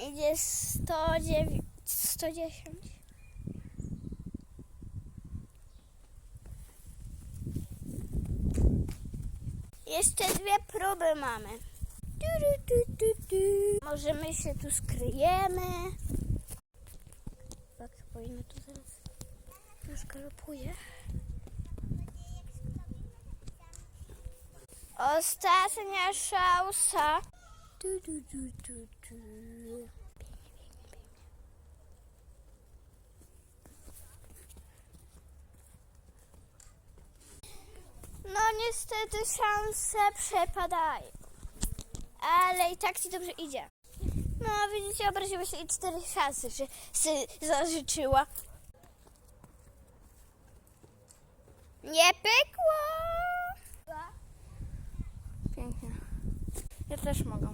Idzie 109, 110. Jeszcze dwie próby mamy. Tu, tu, tu, tu, tu. Może my się tu skryjemy. Tak, powinno tu zaraz już galopuje. Ostatnia szansa. Tu, tu, tu, tu, tu. No niestety szanse przepadają. Ale i tak ci dobrze idzie. No widzicie, obraziła się i cztery szanse, że zażyczyła. Nie pykło! Pięknie. Ja też mogę.